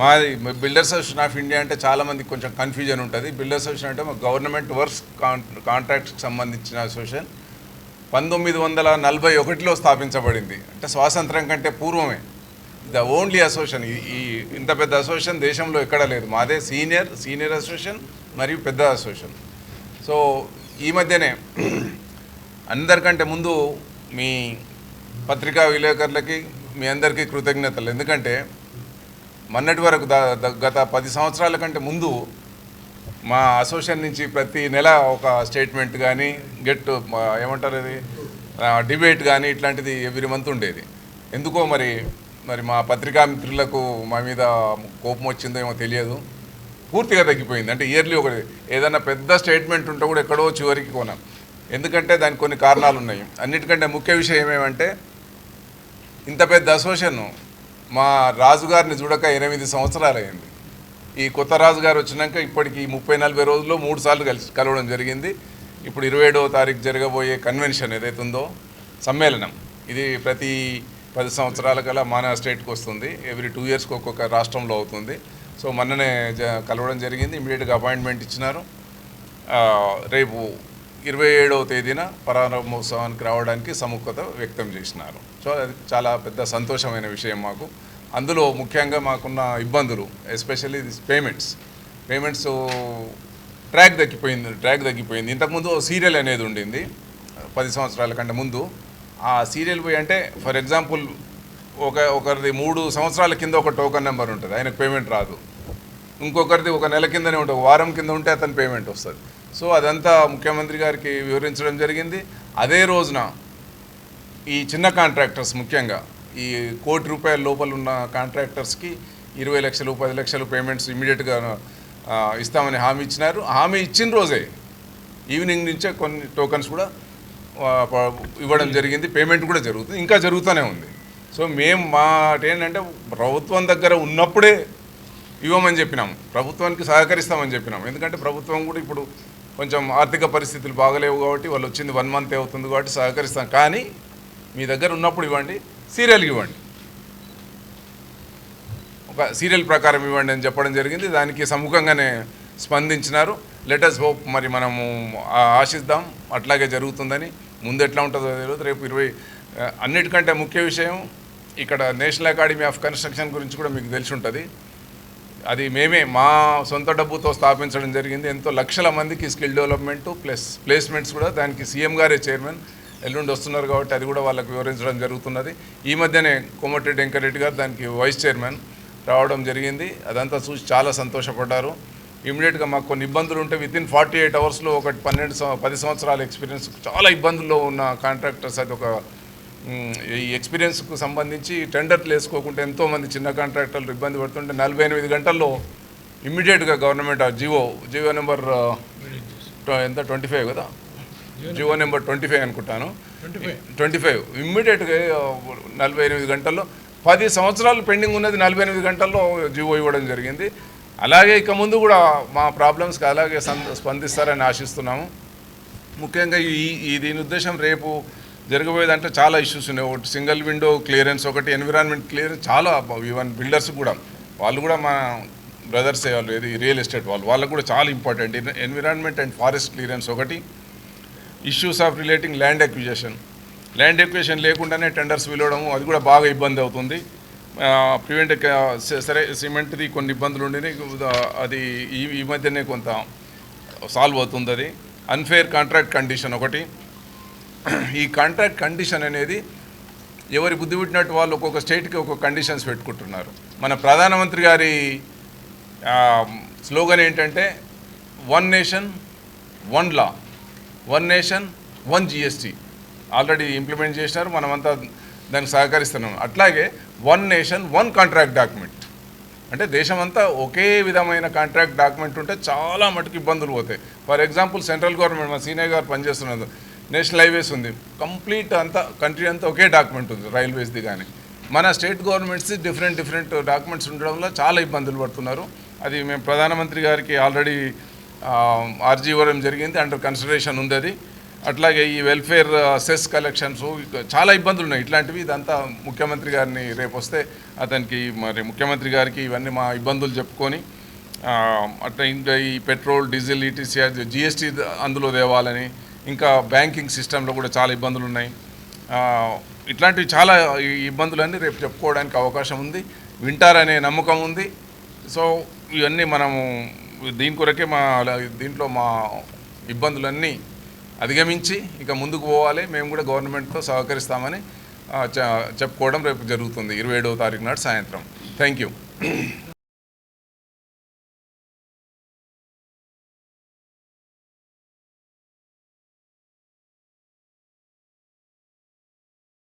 మాది builders association of India అంటే చాలామంది కొంచెం కన్ఫ్యూజన్ ఉంటుంది. బిల్డర్స్ అసోసియేషన్ అంటే మా గవర్నమెంట్ వర్క్స్ కాంట్రాక్ట్కి సంబంధించిన అసోసియేషన్ పంతొమ్మిది వందల నలభై ఒకటిలో స్థాపించబడింది. అంటే స్వాతంత్రం కంటే పూర్వమే. The only association. ఈ ఈ- ఇంత పెద్ద అసోసియేషన్ దేశంలో ఎక్కడా లేదు. మాదే సీనియర్ సీనియర్ అసోసియేషన్ మరియు పెద్ద అసోసియేషన్. సో ఈ మధ్యనే అందరికంటే ముందు మీ పత్రికా విలేకరులకి మీ అందరికీ కృతజ్ఞతలు. ఎందుకంటే మొన్నటి వరకు గత పది సంవత్సరాల కంటే ముందు మా అసోసియేషన్ నుంచి ప్రతి నెల ఒక స్టేట్మెంట్ కానీ గెట్ ఏమంటారు అది? డిబేట్ కానీ ఇట్లాంటిది ఎవ్రీ మంత్ ఉండేది. ఎందుకో మరి మరి మా పత్రికా మిత్రులకు మా మీద కోపం వచ్చిందో ఏమో తెలియదు. పూర్తిగా తగ్గిపోయింది. అంటే ఇయర్లీ ఒకటి ఏదైనా పెద్ద స్టేట్మెంట్ ఉంటే కూడా ఎక్కడో చివరికి కొనాం. ఎందుకంటే దానికి కొన్ని కారణాలు ఉన్నాయి. అన్నిటికంటే ముఖ్య విషయం ఏమేమంటే ఇంత పెద్ద అసోసియేషన్ మా రాజుగారిని చూడక ఎనిమిది సంవత్సరాలు అయింది ఈ కొత్త రాజుగారు వచ్చినాక ఇప్పటికి ముప్పై నలభై రోజుల్లో మూడు సార్లు కలిసి కలవడం జరిగింది. ఇప్పుడు ఇరవై ఏడవ తారీఖు జరగబోయే కన్వెన్షన్ ఏదైతే ఉందో సమ్మేళనం. ఇది ప్రతి పది సంవత్సరాల కల మన స్టేట్కి వస్తుంది. ఎవ్రీ టూ ఇయర్స్కి ఒక్కొక్క రాష్ట్రంలో అవుతుంది. సో మొన్ననే జ కలవడం జరిగింది. ఇమీడియట్గా అపాయింట్మెంట్ ఇచ్చినారు. రేపు ఇరవై ఏడవ తేదీన ప్రారంభోత్సవానికి రావడానికి సముఖత వ్యక్తం చేసినారు. సో అది చాలా పెద్ద సంతోషమైన విషయం మాకు. అందులో ముఖ్యంగా మాకున్న ఇబ్బందులు ఎస్పెషల్లీ పేమెంట్స్. పేమెంట్స్ ట్రాక్ తగ్గిపోయింది ట్రాక్ తగ్గిపోయింది. ఇంతకుముందు సీరియల్ అనేది ఉండింది పది సంవత్సరాల కంటే ముందు. ఆ సీరియల్ పోయి అంటే ఫర్ ఎగ్జాంపుల్ ఒక ఒకరిది మూడు సంవత్సరాల కింద ఒక టోకన్ నెంబర్ ఉంటుంది ఆయనకు పేమెంట్ రాదు. ఇంకొకరిది ఒక నెల కిందనే ఉంటుంది ఒక వారం కింద ఉంటే అతని పేమెంట్ వస్తుంది. సో అదంతా ముఖ్యమంత్రి గారికి వివరించడం జరిగింది. అదే రోజున ఈ చిన్న కాంట్రాక్టర్స్ ముఖ్యంగా ఈ కోటి రూపాయల లోపల ఉన్న కాంట్రాక్టర్స్కి ఇరవై లక్షలు పది లక్షలు పేమెంట్స్ ఇమీడియట్గా ఇస్తామని హామీ ఇచ్చినారు. హామీ ఇచ్చిన రోజే ఈవినింగ్ నుంచే కొన్ని టోకన్స్ కూడా ఇవ్వడం జరిగింది. పేమెంట్ కూడా జరుగుతుంది. ఇంకా జరుగుతూనే ఉంది. సో మేము మాట ఏంటంటే ప్రభుత్వం దగ్గర ఉన్నప్పుడే ఇవ్వమని చెప్పినాం ప్రభుత్వానికి సహకరిస్తామని చెప్పినాం ఎందుకంటే ప్రభుత్వం కూడా ఇప్పుడు కొంచెం ఆర్థిక పరిస్థితులు బాగలేవు కాబట్టి వాళ్ళు వచ్చింది వన్ మంత్ అవుతుంది కాబట్టి సహకరిస్తాం. కానీ మీ దగ్గర ఉన్నప్పుడు ఇవ్వండి సీరియల్కి ఇవ్వండి. ఒక సీరియల్ ప్రకారం ఇవ్వండి అని చెప్పడం జరిగింది. దానికి సముఖంగానే స్పందించినారు. లెటర్స్ హోప్ మరి మనము ఆశిద్దాం. అట్లాగే జరుగుతుందని. ముందు ఎట్లా ఉంటుందో తెలియదు. రేపు ఇరవై అన్నిటికంటే ముఖ్య విషయం ఇక్కడ నేషనల్ అకాడమీ ఆఫ్ కన్స్ట్రక్షన్ గురించి కూడా మీకు తెలిసి ఉంటుంది. అది మేమే మా సొంత డబ్బుతో స్థాపించడం జరిగింది. ఎంతో లక్షల మందికి స్కిల్ డెవలప్మెంట్ ప్లస్ ప్లేస్మెంట్స్ కూడా దానికి సీఎం గారే చైర్మన్. ఎల్లుండి వస్తున్నారు కాబట్టి అది కూడా వాళ్ళకి వివరించడం జరుగుతున్నది. ఈ మధ్యనే కోమటిరెడ్డి వెంకరెడ్డి గారు దానికి వైస్ చైర్మన్ రావడం జరిగింది. అదంతా చూసి చాలా సంతోషపడ్డారు. ఇమీడియట్గా మాకు కొన్ని ఇబ్బందులు ఉంటే విత్ ఇన్ ఫార్టీ ఎయిట్ అవర్స్లో ఒకటి పన్నెండు సంవ పది సంవత్సరాల ఎక్స్పీరియన్స్ చాలా ఇబ్బందుల్లో ఉన్న కాంట్రాక్టర్స్ అది ఒక ఈ ఎక్స్పీరియన్స్కు సంబంధించి టెండర్లు వేసుకోకుండా ఎంతోమంది చిన్న కాంట్రాక్టర్లు ఇబ్బంది పడుతుంటే నలభై ఎనిమిది గంటల్లో ఇమ్మీడియట్గా గవర్నమెంట్ ఆ జివో జివో నెంబర్ ఎంత? ట్వంటీ ఫైవ్ కదా? జివో నెంబర్ ట్వంటీ ఫైవ్ అనుకుంటాను. Twenty five. ఇమ్మీడియట్గా నలభై ఎనిమిది గంటల్లో పది సంవత్సరాలు పెండింగ్ ఉన్నది నలభై ఎనిమిది గంటల్లో జివో ఇవ్వడం జరిగింది. అలాగే ఇక ముందు కూడా మా ప్రాబ్లమ్స్కి అలాగే స్పందిస్తారని ఆశిస్తున్నాము. ముఖ్యంగా ఈ దీని ఉద్దేశం రేపు జరగబోయేదంటే చాలా ఇష్యూస్ ఉన్నాయి. ఒకటి సింగిల్ విండో క్లియరెన్స్ ఒకటి ఎన్విరాన్మెంట్ క్లియరెన్స్ చాలా ఈవెన్ బిల్డర్స్ కూడా. వాళ్ళు కూడా మా బ్రదర్స్ వాళ్ళు ఏది రియల్ ఎస్టేట్ వాళ్ళు. వాళ్ళకు కూడా చాలా important environment and forest clearance ఒకటి. Issues of relating land acquisition land acquisition లేకుండానే టెండర్స్ పిలవడము అది కూడా బాగా ఇబ్బంది అవుతుంది. ప్రివెంట్ సరే సిమెంట్ది కొన్ని ఇబ్బందులు ఉండినాయి అది ఈ ఈ మధ్యనే కొంత సాల్వ్ అవుతుంది అది. అన్ఫేర్ కాంట్రాక్ట్ కండిషన్ ఒకటి. ఈ కాంట్రాక్ట్ కండిషన్ అనేది ఎవరి బుద్ధి పుట్టినట్టు వాళ్ళు ఒక్కొక్క స్టేట్కి ఒక్కొక్క కండిషన్స్ పెట్టుకుంటున్నారు. మన ప్రధానమంత్రి గారి స్లోగన్ ఏంటంటే one nation one law one nation one GST already implement చేసినారు మనమంతా దానికి సహకరిస్తున్నాం. అట్లాగే one nation one contract document అంటే దేశమంతా ఒకే విధమైన కాంట్రాక్ట్ డాక్యుమెంట్ ఉంటే చాలా మటుకు ఇబ్బందులు పోతాయి. ఫర్ ఎగ్జాంపుల్ సెంట్రల్ గవర్నమెంట్ మా సీనియర్ గారు పనిచేస్తున్నది నేషనల్ హైవేస్ ఉంది. కంప్లీట్ అంతా కంట్రీ అంతా ఒకే డాక్యుమెంట్ ఉంది రైల్వేస్ది కానీ మన state governments different different documents ఉండడం వల్ల చాలా ఇబ్బందులు పడుతున్నారు. అది మేము ప్రధానమంత్రి గారికి ఆల్రెడీ ఆర్జీ ఇవ్వడం జరిగింది అండర్ కన్సిడరేషన్ ఉంది అది. అట్లాగే ఈ వెల్ఫేర్ సెస్ కలెక్షన్స్ చాలా ఇబ్బందులు ఉన్నాయి. ఇట్లాంటివి ఇదంతా ముఖ్యమంత్రి గారిని రేపు వస్తే అతనికి మరి ముఖ్యమంత్రి గారికి ఇవన్నీ మా ఇబ్బందులు చెప్పుకొని అట్లా ఇంకా ఈ పెట్రోల్ డీజిల్ ఈటీసీ జిఎస్టీ అందులో తేవాలని ఇంకా బ్యాంకింగ్ సిస్టంలో కూడా చాలా ఇబ్బందులు ఉన్నాయి. ఇట్లాంటివి చాలా ఈ ఇబ్బందులన్నీ రేపు చెప్పుకోవడానికి అవకాశం ఉంది. వింటారనే నమ్మకం ఉంది. సో ఇవన్నీ మనము దీని కొరకే మా దీంట్లో మా ఇబ్బందులన్నీ అధిగమించి ఇక ముందుకు పోవాలి. మేము కూడా గవర్నమెంట్తో సహకరిస్తామని చెప్పుకోవడం రేపు జరుగుతుంది. ఇరవై ఏడవ తారీఖు నాడు సాయంత్రం. Thank you.